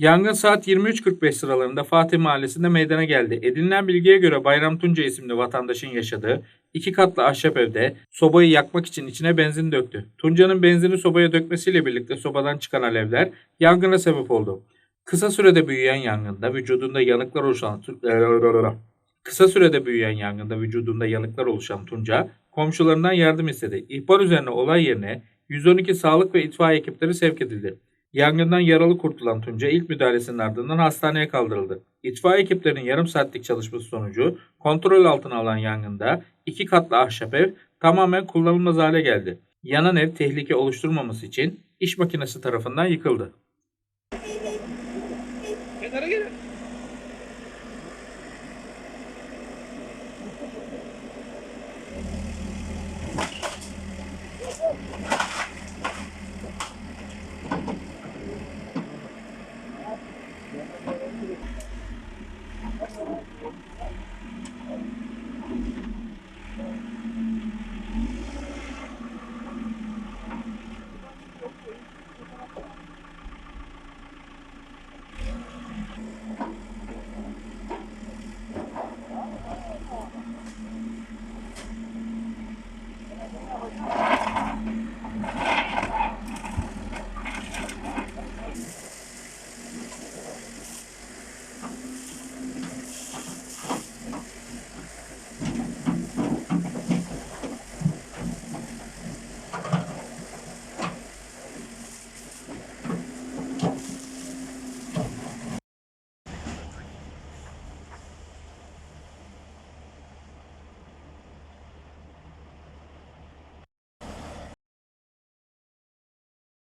Yangın saat 23.45 sıralarında Fatih Mahallesi'nde meydana geldi. Edinilen bilgiye göre Bayram Tunca isimli vatandaşın yaşadığı iki katlı ahşap evde sobayı yakmak için içine benzin döktü. Tunca'nın benzini sobaya dökmesiyle birlikte sobadan çıkan alevler yangına sebep oldu. Kısa sürede büyüyen yangında vücudunda yanıklar oluşan Kısa sürede büyüyen yangında vücudunda yanıklar oluşan Tunca komşularından yardım istedi. İhbar üzerine olay yerine 112 sağlık ve itfaiye ekipleri sevk edildi. Yangından yaralı kurtulan Tunca ilk müdahalesinin ardından hastaneye kaldırıldı. İtfaiye ekiplerinin yarım saatlik çalışması sonucu kontrol altına alan yangında iki katlı ahşap ev tamamen kullanılmaz hale geldi. Yanan ev tehlike oluşturmaması için iş makinesi tarafından yıkıldı. Kenara gelin.